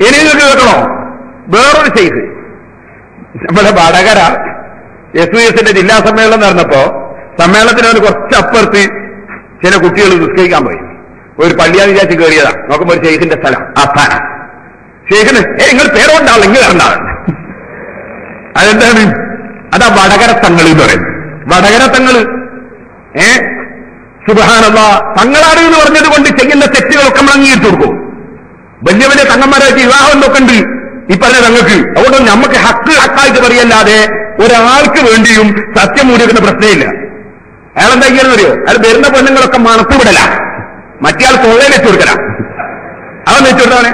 ഇനി നിങ്ങൾക്ക് കേൾക്കണോ? വേറൊരു ചെയ്ത്. നമ്മുടെ വടകര എസ് യു എസിന്റെ ജില്ലാ സമ്മേളനം നടന്നപ്പോ സമ്മേളനത്തിന് കുറച്ച് അപ്പുറത്ത് ചില കുട്ടികൾ നിസ്കരിക്കാൻ പോയി. ഒരു പള്ളിയാന്ന് വിചാരിച്ച് കയറിയതാ നോക്കുമ്പോ ഒരു ഷെയ്ഖിന്റെ സ്ഥലം. ആസ്ഥാന ഷെയ്ഖിന് ഏ നിങ്ങൾ പേരോണ്ടാവും നിങ്ങൾ ഇറണ്ടാവും അതെന്താണ്? അതാ വടകര തങ്ങൾ എന്ന് പറയുന്നത്. വടകര തങ്ങൾ ഏ? സുബാനുള്ള തങ്ങളാണ് എന്ന് പറഞ്ഞത് കൊണ്ട് ചെയ്യുന്ന തെറ്റുകളൊക്കെ നമ്മൾ അംഗീകരിച്ചു കൊടുക്കും. വലിയ വലിയ തങ്ങന്മാരായിട്ട് വിവാഹം എന്തൊക്കെ ഉണ്ട്. ഈ പറഞ്ഞ തങ്ങൾക്ക്. അതുകൊണ്ട് നമുക്ക് ഹക്ക് ഹക്കായിട്ട് പറയല്ലാതെ ഒരാൾക്ക് വേണ്ടിയും സത്യം മൂടിവെക്കുന്ന പ്രശ്നമില്ല. അയാൾ എന്താ അറിയോ? അയാൾ വരുന്ന പെണ്ണുങ്ങളൊക്കെ മണത്തുവിടല. മറ്റേ ആൾ തൊള്ളയിൽ വെച്ചു കൊടുക്കല. അവൻ വെച്ചു കൊടുത്തവനെ.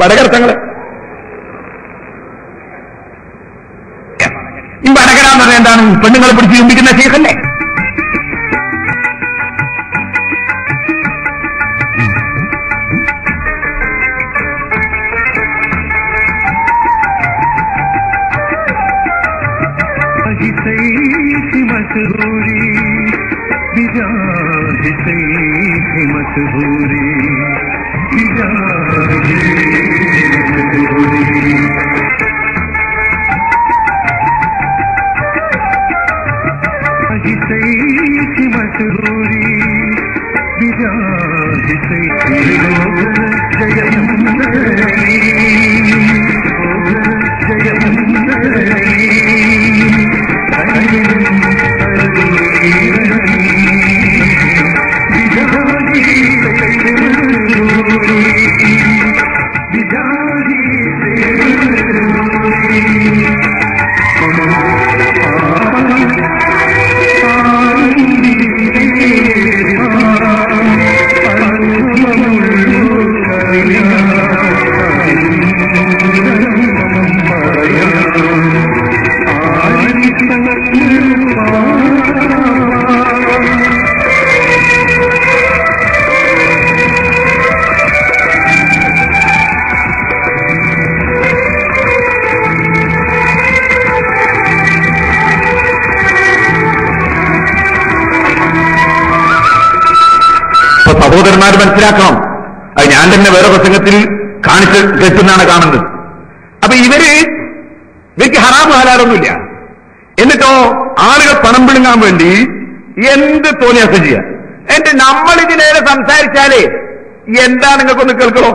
പടകർത്തങ്ങൾ ഈ പടകരാന്ന് പറഞ്ഞാൽ എന്താണ്? പെണ്ണുങ്ങളെ പിടിച്ച് ചുംബിക്കുന്ന ശേഖല്ലേ मशहूरी बिजा हिम्मत हूरी സഹോദരന്മാർ മനസ്സിലാക്കണം. അത് ഞാൻ തന്നെ വേറെ പ്രസംഗത്തിൽ കാണിച്ച് കേൾക്കുന്നതാണ് കാണുന്നത്. അപ്പൊ ഇവർ ഇവയ്ക്ക് ഹറാമ് ഹലാലൊന്നുമില്ല. എന്നിട്ടോ ആളുകൾ പണം പിടുങ്ങാൻ വേണ്ടി എന്ത് തോന്നിയാസം ചെയ്യാം? എന്റെ നമ്മൾ ഇതിനേരെ സംസാരിച്ചാലേ എന്താ നിങ്ങൾക്കൊന്ന് കേൾക്കണോ?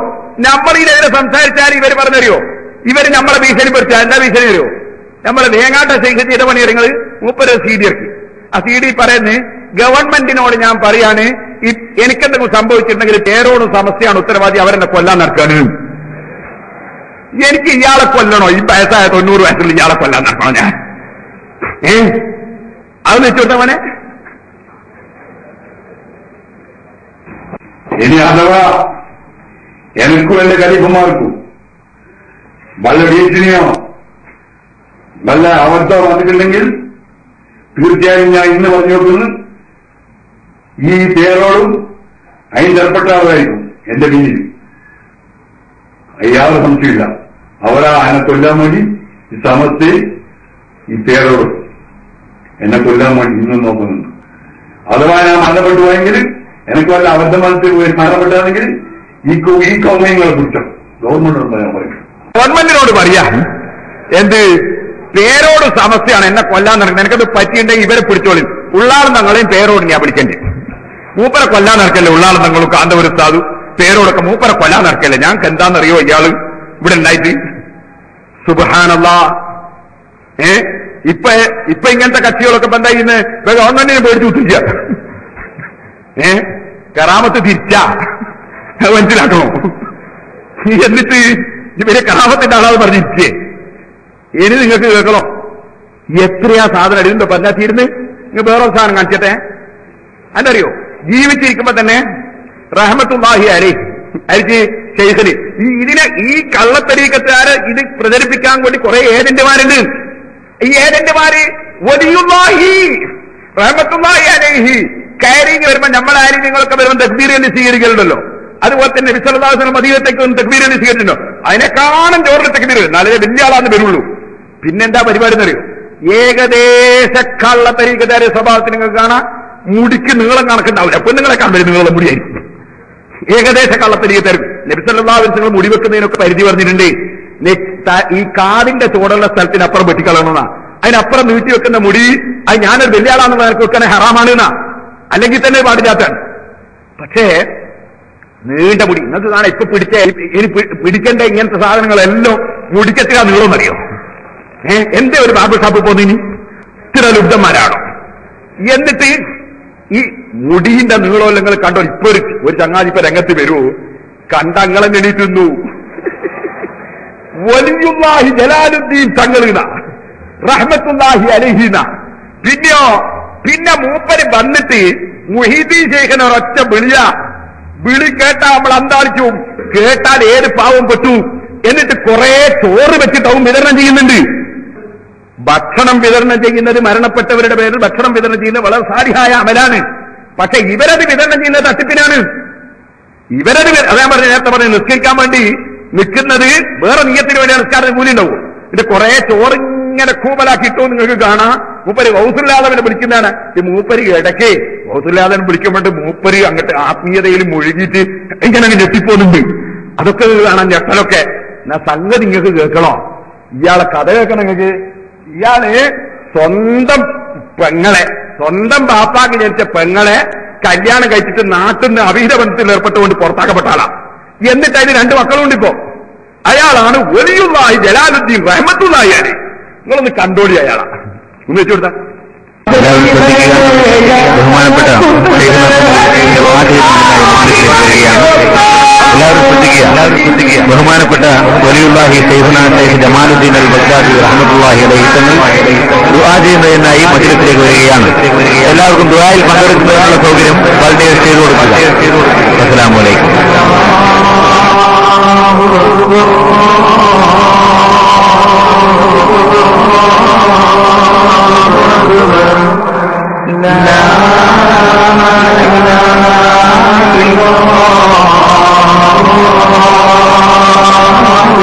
നമ്മൾ ഇതിനേരെ സംസാരിച്ചാൽ ഇവർ പറഞ്ഞറിയോ ഇവർ നമ്മളെ ഭീഷണിപ്പെടുത്താ എന്താ ഭീഷണി അറിയോ നമ്മളെ വേങ്ങാട്ട ചെയ്ത പണി നിങ്ങൾ മൂപ്പര് സി ഡി ആ സി ഡി പറയുന്നത് ഗവൺമെന്റിനോട് ഞാൻ പറയാണ് എനിക്കെന്തെങ്കിലും സംഭവിച്ചിട്ടുണ്ടെങ്കിൽ പേരോടും സമസ്യയാണ് ഉത്തരവാദി അവരെന്നെ കൊല്ലാൻ നടക്കാണ്. എനിക്ക് ഇയാളെ കൊല്ലണോ? ഈ വയസ്സായ തൊണ്ണൂറ് വയസ്സിൽ ഇയാളെ കൊല്ലാൻ നടക്കണോ ഞാൻ? ഏ? അത് വെച്ചോട്ടവനെ ഇനി അഥവാ എനിക്കും എന്റെ ഖലീഫമാർക്കും വല്ല ഭീഷണിയോ വല്ല അബദ്ധം വന്നിട്ടുണ്ടെങ്കിൽ തീർച്ചയായും ഞാൻ ഇന്ന് പറഞ്ഞു കൊടുക്കുന്നു ഈ പേരോടും അതിന് ഏർപ്പെട്ട ആളായിരിക്കും എന്റെ പിന്നിൽ. യാതൊരു സംശയമില്ല. അവരാ എന്നെ കൊല്ലാൻ വേണ്ടി ഈ സമസ്ത ഈ പേരോട് എന്നെ കൊല്ലാൻ വേണ്ടി ഇന്നും നോക്കുന്നുണ്ട്. അഥവാ ഞാൻ മരണപ്പെട്ടു പോയെങ്കിൽ എനിക്ക് വല്ല അബദ്ധ മനസ്സിൽ മരണപ്പെട്ടാണെങ്കിൽ ഈ ഈ കൗമയങ്ങളെ കുറ്റം ഗവൺമെന്റിനോട് ഞാൻ പറയും ഗവൺമെന്റിനോട് പറയാം എന്ത് പേരോട് സമസ്യയാണ് എന്നെ കൊല്ലാൻ നടക്കുന്നത്. എനിക്കത് പറ്റിയിട്ടുണ്ടെങ്കിൽ ഇവരെ പിടിച്ചോളി. ഉള്ളാളും തങ്ങളെയും പേരോട് ഞാൻ പിടിക്കണ്ടേ മൂപ്പരെ കൊല്ലാൻ നടക്കല്ലേ? ഉള്ളാളെ നിങ്ങൾ കാന്തപുര സാധു പേരോടൊക്കെ മൂപ്പരെ കൊല്ലാൻ നടക്കല്ലേ? ഞങ്ങൾക്ക് അറിയോ ഇയാൾ? ഇവിടെ ഉണ്ടായിട്ട്. സുബഹാനല്ല. ഏ? ഇപ്പൊ ഇപ്പൊ ഇങ്ങനത്തെ കക്ഷികളൊക്കെ ഇപ്പൊ എന്താ ഇന്ന്? ഗവൺമെന്റിനെ പേടിച്ചു കുത്തിച്ച ഏ? കറാമത്ത് തിരിച്ച. മനസ്സിലാക്കണോ? എന്നിട്ട് ഇവരെ കറാമത്തിന്റെ ആളാന്ന് പറഞ്ഞിരിക്കേ ഇനി നിങ്ങൾക്ക് കേൾക്കണോ? എത്രയാ സാധനം അടിയുണ്ടോ പറഞ്ഞാ തീരുന്ന് നിങ്ങൾ വേറെ സാധനം കാണിച്ചട്ടെ. അതറിയോ ജീവിച്ചിരിക്കുമ്പോ തന്നെ റഹമത്തുല്ലാഹി അലി അരിച്ച് ഷെയ്ഖിന് ഈ ഇതിനെ ഈ കള്ളത്തരീക്കത്തുകാര് ഇത് പ്രചരിപ്പിക്കാൻ വേണ്ടി കുറെ ഏജന്റുമാരുണ്ട്. ഈ ഏജന്റുമാര് വലിയുല്ലാഹി റഹമത്തുല്ലാഹി അലൈഹി കയറിങ് വരുമ്പോ നമ്മളാരും നിങ്ങളൊക്കെ വരുമ്പോൾ തക്ബീർ എന്ന് സ്വീകരിക്കലുണ്ടല്ലോ. അതുപോലെ തന്നെ വിശ്വദാസന ഒന്ന് തക്ബീർ എന്ന് സ്വീകരിച്ചിട്ടുണ്ടോ അതിനെ കാണും ചോറിന് തക്ബീർ. നല്ല വലിയ ആളാന്ന് വരുള്ളൂ. പിന്നെന്താ പരിപാടി എന്നറിയോ ഏകദേശ കള്ളത്തരീക്കത്താരെ സ്വഭാവത്തിന് നിങ്ങൾക്ക് കാണാം. മുടിക്ക് നീളം കണക്കുണ്ടാവില്ല. പെണ്ണുങ്ങളെ കാണുമ്പോൾ നീളം മുടിയായിരിക്കും ഏകദേശ കള്ളത്തിലേക്ക് തരും ലഭിച്ചല്ലാവരും നിങ്ങൾ മുടി വെക്കുന്നതിനൊക്കെ പരിധി പറഞ്ഞിട്ടുണ്ട്. ഈ കാതിന്റെ ചുവടുള്ള സ്ഥലത്തിനപ്പുറം വെട്ടിക്കളയണമെന്നാ. അതിനപ്പുറം നീട്ടി വെക്കുന്ന മുടി അത് ഞാനൊരു വലിയ ആളാണെന്ന് നിനക്ക് വെക്കണേ ഹറാമാണ് എന്നാ. അല്ലെങ്കിൽ തന്നെ പാടില്ലാത്താണ് പക്ഷേ നീണ്ട മുടി. നിങ്ങൾക്ക് കാണാം ഇപ്പൊ പിടിച്ച ഇനി പിടിക്കേണ്ട ഇങ്ങനത്തെ സാധനങ്ങളെല്ലാം മുടിക്കെത്തുക അറിയോ ഏഹ് എന്റെ ഒരു ബാബു ഷാപ്പ് പോന്നിനി ഇത്ര ലുബ്ധന്മാരാണോ? എന്നിട്ട് ഈ മുടിന്റെ നീളം നിങ്ങൾ കണ്ടോ? ഇപ്പൊ ഒരു ഒരു ചങ്ങാതി ഇപ്പൊ രംഗത്ത് വരൂ. കണ്ടങ്ങളെ എണീറ്റുന്നു വലിയുല്ലാഹി ജലാലുദ്ദീൻ തങ്ങളീന റഹ്മത്തുല്ലാഹി അലഹീന പിന്നെയോ പിന്നെ മൂപ്പര് വന്നിട്ട് മുഹിദി ശേഖന ഒരൊറ്റ വിളിയ. വിളി കേട്ടാ നമ്മൾ അന്താളിച്ചു. കേട്ടാൽ ഏത് പാവം പെട്ടു. എന്നിട്ട് കുറെ ചോറ് വെച്ചിട്ടാവും വിതരണം ചെയ്യുന്നുണ്ട്. ഭക്ഷണം വിതരണം ചെയ്യുന്നത് മരണപ്പെട്ടവരുടെ പേരിൽ ഭക്ഷണം വിതരണം ചെയ്യുന്നത് വളരെ സാരിഹായ അമലാണ്. പക്ഷെ ഇവരത് വിതരണം ചെയ്യുന്നത് തട്ടിപ്പിനാണ്. ഇവരത് അതാ പറഞ്ഞ നേരത്തെ പറഞ്ഞു നിസ്കരിക്കാൻ വേണ്ടി നിൽക്കുന്നത് വേറെ നീയത്തിന് വേണ്ടി നിസ്കാരത്തിന് കൂലി ഉണ്ടാവും. ഇത് കുറെ ചോറ് ഇങ്ങനെ നിങ്ങൾക്ക് കാണാം. മൂപ്പര് ഗൗസുല്ലാദവനെ വിളിക്കുന്നതാണ്. ഈ മൂപ്പര് ഇടയ്ക്ക് ഗൗസുല്ലാദവൻ വിളിക്കുമ്പോൾ മൂപ്പര് അങ്ങോട്ട് ആത്മീയതയിൽ മുഴുകിയിട്ട് ഇങ്ങനെ ഞെട്ടിപ്പോകുന്നുണ്ട്. അതൊക്കെ കാണാൻ ഞെട്ടലൊക്കെ. എന്നാ സംഗതി നിങ്ങൾക്ക് കേൾക്കണോ? ഇയാളെ കഥ കേൾക്കണം നിങ്ങൾക്ക് ഇയാൾ സ്വന്തം പെങ്ങളെ സ്വന്തം ബാപ്പാക്ക് ജനിച്ച പെങ്ങളെ കല്യാണം കഴിച്ചിട്ട് നാട്ടിൽ നിന്ന് അവിഹിത ബന്ധത്തിൽ ഏർപ്പെട്ടുകൊണ്ട് പുറത്താക്കപ്പെട്ട ആളാ. എന്നിട്ട് അതിന് രണ്ട് മക്കളുണ്ട് ഇപ്പോ. അയാളാണ് ഒലിയുള്ളായി ജലാലുദ്ദീൻ റഹ്മത്തുള്ളായി അയാൾ നിങ്ങളൊന്ന് കണ്ടോളി അയാളാ. ഒന്ന് വെച്ചു കൊടുത്താ. എല്ലാവരും ശ്രദ്ധിക്കുക ബഹുമാനപ്പെട്ട എല്ലാവരും ശ്രദ്ധിക്കുക. എല്ലാവരും ശ്രദ്ധിക്കുക ബഹുമാനപ്പെട്ട വലിയുള്ളാഹി സൈഫുന ഷെയ്ഖ് ജമാലുദ്ദീൻ അൽ ബഗ്ദാദി റഹ്മത്തുള്ളാഹി അലൈഹിത്തങ്ങൾ ദുആ ചെയ്യുന്നതിനായി മജിലത്തിലേക്ക് വരികയാണ്. എല്ലാവർക്കും ദുആയിൽ പങ്കെടുക്കുന്നതിനുള്ള സൗകര്യം വളരെ ചെയ്തു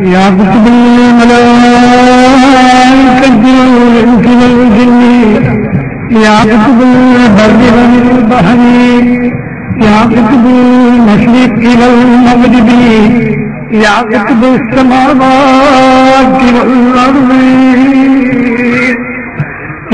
يا كتب الملائكة والإنس والجن يا كتب البر والبحر يا كتب المشرق إلى المغرب يا كتب السماوات والأرض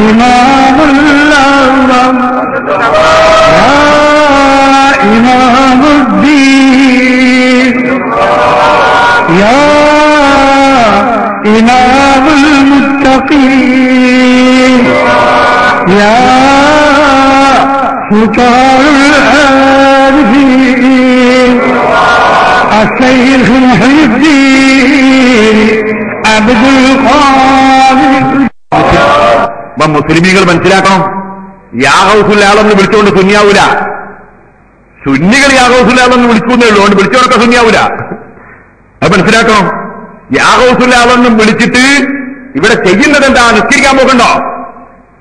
إمام الله يا إمام الدين. يا إمام المتقين. يا سلطان العارفين അപ്പൊ മുസ്ലിമീങ്ങൾ മനസ്സിലാക്കണം. യാഹൗസുല്ലാളെന്ന് വിളിച്ചുകൊണ്ട് സുന്യാവൂല സുന്നികൾ യാഹൗസുല്ലാളെന്ന് വിളിക്കുന്നേ ഉള്ളൂ അതുകൊണ്ട് വിളിച്ചവരൊക്കെ സുന്യാവൂല അത് മനസ്സിലാക്കണം. യാഹൗസുല്ലാളെന്നും വിളിച്ചിട്ട് ഇവിടെ ചെയ്യുന്നത് എന്താ നിസ്കരിക്കാൻ പോകണ്ടോ?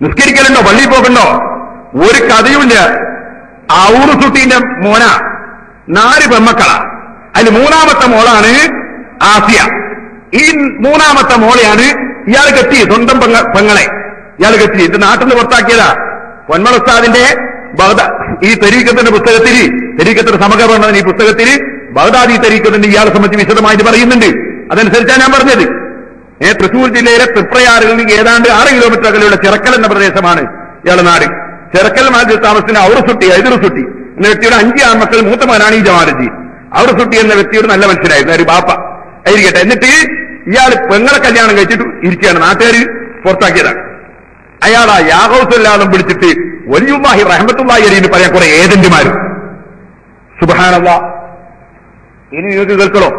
നിസ്കരിക്കലുണ്ടോ? പള്ളിയിൽ പോകണ്ടോ? ഒരു കഥയുമില്ല. ഔറു സുട്ടീന്റെ മോന. നാല് പെമ്മക്കളാ അതിൽ മൂന്നാമത്തെ മോളാണ് ആസിയ. ഈ മൂന്നാമത്തെ മോളെയാണ് ഇയാൾ കെട്ടി സ്വന്തം പെങ്ങളെ. ഇയാൾ കെട്ടി. എന്റെ നാട്ടിൽ പുറത്താക്കിയതാ. പൊന്മളസ്താദിന്റെ ബഗ്ദാ ഈ തെരീക്കത്തിന്റെ പുസ്തകത്തിൽ തെരീക്കത്തിന്റെ സമഗ്രപഠനം ഈ പുസ്തകത്തിൽ ബഹദാദി തെരീക്കത്തിന്റെ ഇയാളെ സംബന്ധിച്ച് വിശദമായിട്ട് പറയുന്നുണ്ട്. അതനുസരിച്ചാണ് ഞാൻ പറഞ്ഞത്. ഏ തൃശൂർ ജില്ലയിലെ തൃപ്രയാറിൽ നിന്ന് ഏതാണ്ട് ആറ് കിലോമീറ്റർ അകലെയുള്ള ചിറക്കൽ എന്ന പ്രദേശമാണ് ഇയാളെ നാട്. ചിറക്കൽ മാതിരി താമസത്തിന് ഔറസുട്ടി എതിർസുട്ടി എന്ന വ്യക്തിയുടെ അഞ്ച് ആൺമക്കൾ മൂത്ത മകനാണ് ഈ ജമാലജി ഔറസുട്ടി എന്ന വ്യക്തിയുടെ നല്ല മനുഷ്യനായിരുന്നു ഒരു ബാപ്പ. ആയിരിക്കട്ടെ. എന്നിട്ട് ഇയാൾ പെങ്ങളെ കല്യാണം കഴിച്ചിട്ട് ഇരിക്കുകയാണ് നാട്ടുകാർ പുറത്താക്കിയതാണ്. അയാൾ ആ യാഹൗസല്ലാതും പിടിച്ചിട്ട് വലിയുമാഹി റഹമത്തുല്ലാഹി അലീന്ന് പറയാൻ കുറെ ഏജന്റുമാരും. സുബഹാനല്ല. ഇനി നിങ്ങൾക്ക് കേൾക്കണോ